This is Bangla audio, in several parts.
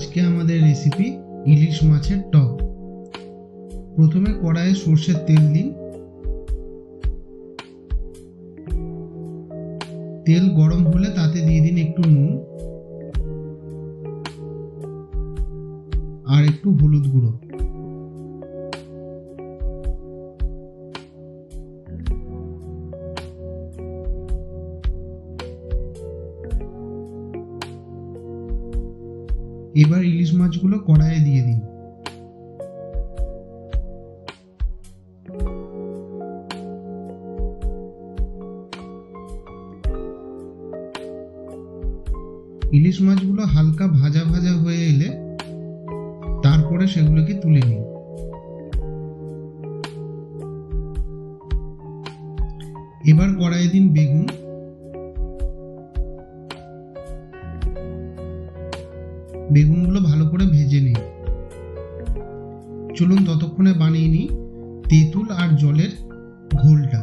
আজকে আমাদের রেসিপি ইলিশ মাছের টক। প্রথমে কড়াইয়ে সর্ষের তেল দিন। তেল গরম হলে তাতে দিয়ে দিন একটু নুন আর একটু হলুদ গুঁড়ো। এবার ইলিশ মাছগুলো কড়াইয়ে দিয়ে দিন। ইলিশ মাছগুলো হালকা ভাজা ভাজা হয়ে এলে তারপরে সেগুলোকে তুলে নিন। এবার কড়াইয়ে দিন বেগুন। বেগুনগুলো ভালো করে ভেজে নিন চলুন ততক্ষণে বানিয়ে নিই তেঁতুল আর জলের ঘোলটা।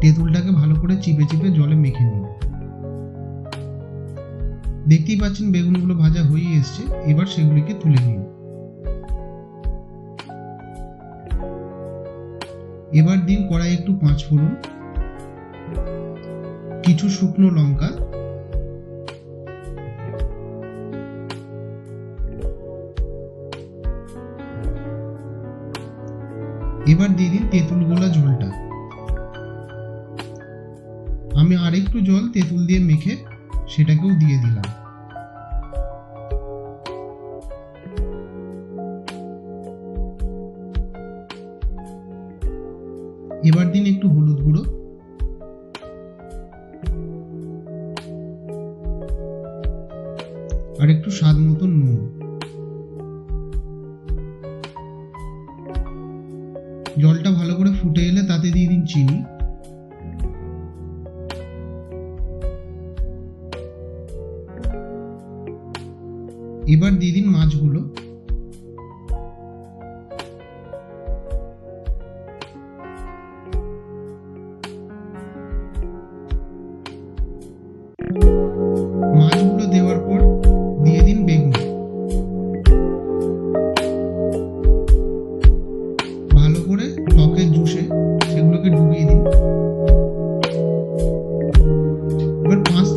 তেঁতুলটাকে ভালো করে চিপে চিপে জলে মেখে নিন দেখতেই পাচ্ছেন বেগুনগুলো ভাজা হয়ে এসছে, এবার সেগুলিকে তুলে নিন এবার দিন কড়াই একটু পাঁচ ফোড়ন কিছু শুকনো লঙ্কা। এবার দিয়ে দিন তেঁতুল গোলা ঝোলটা আমি আরেকটু জল তেঁতুল দিয়ে মেখে সেটাকেও দিয়ে দিলাম। এবার দিন একটু হলুদ গুঁড়ো। স্বাদ মতো নুন। জলটা ভালো করে ফুটে এলে তাতে দিয়ে দিন চিনি। এবার দিয়ে দিন মাছগুলো মাছগুলো। এবার পাঁচ